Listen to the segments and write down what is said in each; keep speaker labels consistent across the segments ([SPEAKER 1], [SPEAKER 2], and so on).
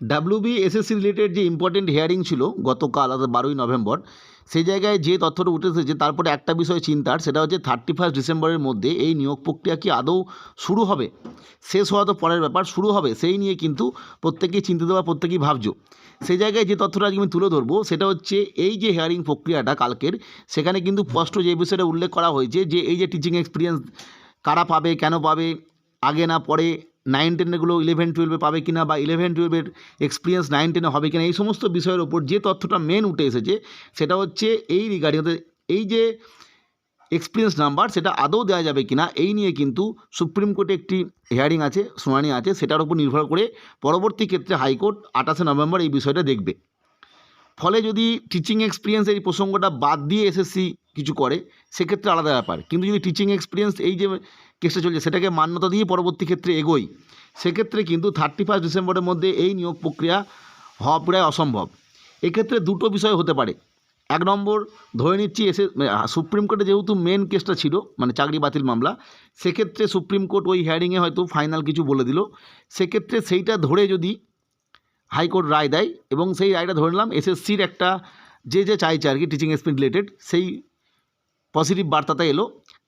[SPEAKER 1] WB SSC related যে important hearing ছিল গতকাল, অর্থাৎ বারোই নভেম্বর সেই জায়গায় যে তথ্যটা উঠে এসেছে তারপরে একটা বিষয় চিন্তার, সেটা হচ্ছে থার্টি ফার্স্ট ডিসেম্বরের মধ্যে এই নিয়োগ প্রক্রিয়া কি আদৌ শুরু হবে? শেষ হওয়া তো পরের ব্যাপার, শুরু হবে, সেই নিয়ে কিন্তু প্রত্যেকেই চিন্তিত বা প্রত্যেকেই ভাবছ। সেই জায়গায় যে তথ্যটা আজকে আমি তুলে ধরবো, সেটা হচ্ছে এই যে হিয়ারিং প্রক্রিয়াটা কালকের, সেখানে কিন্তু স্পষ্ট যে বিষয়টা উল্লেখ করা হয়েছে যে এই যে টিচিং এক্সপিরিয়েন্স কারা পাবে, কেন পাবে, আগে না পরে নাইন টেনেরগুলো ইলেভেন টুয়েলভে পাবে কিনা বা ইলেভেন টুয়েলভের এক্সপিরিয়েন্স নাইন টেনে হবে কিনা, এই সমস্ত বিষয়ের ওপর যে তথ্যটা মেন উঠে এসেছে, সেটা হচ্ছে এই রিগার্ডিং এই যে এক্সপিরিয়েন্স নাম্বার সেটা আদৌ দেওয়া যাবে কিনা, এই নিয়ে কিন্তু সুপ্রিম কোর্টে একটি হিয়ারিং আছে, শুনানি আছে, সেটার উপর নির্ভর করে পরবর্তী ক্ষেত্রে হাইকোর্ট আঠাশে নভেম্বর এই বিষয়টা দেখবে। ফলে যদি টিচিং এক্সপিরিয়েন্স এই প্রসঙ্গটা বাদ দিয়ে এসএসসি কিছু করে, সেক্ষেত্রে আলাদা ব্যাপার। কিন্তু যদি টিচিং এক্সপিরিয়েন্স এই যে কেসটা চলছে। সেটাকে মান্যতা দিয়ে পরবর্তী ক্ষেত্রে এগোই। সেক্ষেত্রে কিন্তু থার্টি ফার্স্ট ডিসেম্বরের মধ্যে এই নিয়োগ প্রক্রিয়া হওয়া প্রায় অসম্ভব। এক্ষেত্রে দুটো বিষয় হতে পারে। এক নম্বর, ধরে নিচ্ছি এসে সুপ্রিম কোর্টে যেহেতু মেন কেসটা ছিল মানে চাকরি বাতিল মামলা, সেক্ষেত্রে সুপ্রিম কোর্ট ওই হিয়ারিংয়ে হয়তো ফাইনাল কিছু বলে দিল। সেক্ষেত্রে সেইটা ধরে যদি হাইকোর্ট রায় দেয় এবং সেই রায়টা ধরে নিলাম, এসএসসির একটা যে যে চাইছে আর কি টিচিং এক্সপিরিয়েন্স রিলেটেড সেই পজিটিভ বার্তাটা এলো।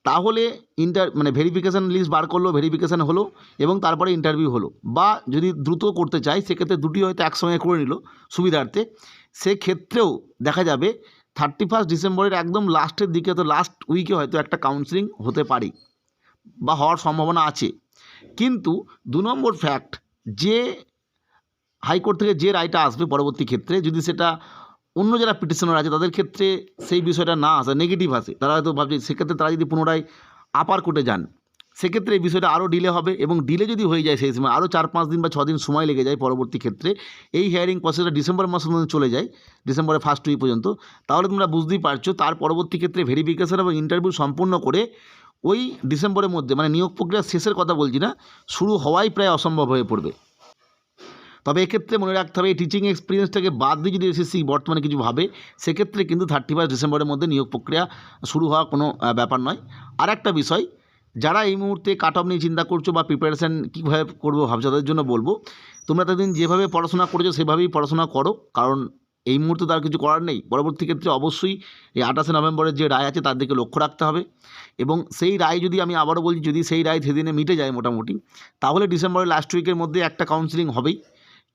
[SPEAKER 1] তাহলে ইন্টার মানে ভেরিফিকেশান লিস্ট বার করল ভেরিফিকেশান হলো এবং তারপরে ইন্টারভিউ হলো। বা যদি দ্রুত করতে চায়, সেক্ষেত্রে দুটি হয়তো একসঙ্গে করে নিল সুবিধার্থে। সেক্ষেত্রেও দেখা যাবে থার্টি ফার্স্ট ডিসেম্বরের একদম লাস্টের দিকে, তো লাস্ট উইকে হয়তো একটা কাউন্সিলিং হতে পারে বা হওয়ার সম্ভাবনা আছে। কিন্তু দু নম্বর ফ্যাক্ট যে হাইকোর্ট থেকে যে রায়টা আসবে পরবর্তী ক্ষেত্রে, যদি সেটা অন্য যারা পিটিশনার আছে, তাদের ক্ষেত্রে সেই বিষয়টা না আসে নেগেটিভ আসে। তারা হয়তো ভাবছে, সেক্ষেত্রে তারা যদি পুনরায় আপার কোর্টে যান, সেক্ষেত্রে এই বিষয়টা আরও ডিলে হবে এবং ডিলে যদি হয়ে যায় সেই সময়, আরও চার পাঁচ দিন বা দিন সময় লেগে যায় পরবর্তী ক্ষেত্রে, এই হিয়ারিং প্রসেসটা ডিসেম্বর মাসের মধ্যে চলে যায়, ডিসেম্বরের ফার্স্ট উইক পর্যন্ত। তাহলে তোমরা বুঝতেই পারছ, তার পরবর্তী ক্ষেত্রে ভেরিফিকেশন এবং ইন্টারভিউ সম্পূর্ণ করে ওই ডিসেম্বরের মধ্যে মানে নিয়োগ প্রক্রিয়া শেষের কথা বলছি না, শুরু হওয়াই প্রায় অসম্ভব হয়ে পড়বে। তবে এক্ষেত্রে মনে রাখতে হবে, এই টিচিং এক্সপিরিয়েন্সটাকে বাদ দিয়ে যদি এসএসসি বর্তমানে কিছু ভাবে, সেক্ষেত্রে কিন্তু থার্টি ফার্স্ট ডিসেম্বরের মধ্যে নিয়োগ প্রক্রিয়া শুরু হওয়া কোনো ব্যাপার নয়। আর একটা বিষয়, যারা এই মুহূর্তে কাট অফ নিয়ে চিন্তা করছ বা প্রিপারেশান কীভাবে করব ভাবছ তাদের জন্য বলব, তোমরা এতদিন যেভাবে পড়াশোনা করেছ সেভাবেই পড়াশোনা করো, কারণ এই মুহূর্তে তার কিছু করার নেই। পরবর্তী ক্ষেত্রে অবশ্যই এই আঠাশে নভেম্বরের যে রায় আছে তার দিকে লক্ষ্য রাখতে হবে এবং সেই রায় যদি আমি আবারও বলছি, যদি সেই রায় সেদিনে মিটে যায় মোটামুটি, তাহলে ডিসেম্বরের লাস্ট উইকের মধ্যে একটা কাউন্সিলিং হবেই।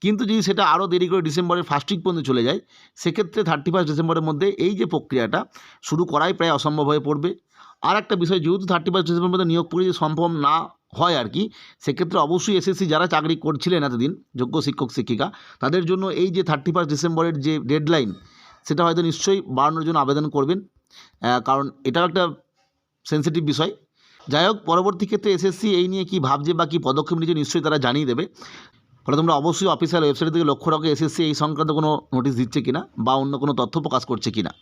[SPEAKER 1] কিন্তু যদি সেটা আরও দেরি করে ডিসেম্বরের ফার্স্ট উইক পর্যন্ত চলে যায়, সেক্ষেত্রে থার্টি ফার্স্ট ডিসেম্বরের মধ্যে এই যে প্রক্রিয়াটা শুরু করাই প্রায় অসম্ভব হয়ে পড়বে। আর একটা বিষয়, যেহেতু থার্টি ফার্স্ট ডিসেম্বরের মধ্যে নিয়োগ প্রক্রিয়া সম্ভব না হয় আর কি, সেক্ষেত্রে অবশ্যই এসএসসি যারা চাকরি করছিলেন এতদিন, যোগ্য শিক্ষক, শিক্ষিকা, তাদের জন্য এই যে থার্টি ফার্স্ট ডিসেম্বরের যে ডেডলাইন সেটা হয়তো নিশ্চয়ই বাড়ানোর জন্য আবেদন করবেন। কারণ এটাও একটা সেন্সিটিভ বিষয়। যাই হোক, পরবর্তী ক্ষেত্রে এসএসসি এই নিয়ে কী ভাবছে বা কী পদক্ষেপ নিচ্ছে নিশ্চয়ই তারা জানিয়ে দেবে। ফলে তোমরা অবশ্যই অফিসিয়াল ওয়েবসাইটের দিকে লক্ষ্য রাখো, এসএসসি এই সংক্রান্ত কোনো নোটিশ দিচ্ছে কিনা বা অন্য কোনো তথ্য প্রকাশ করছে কিনা।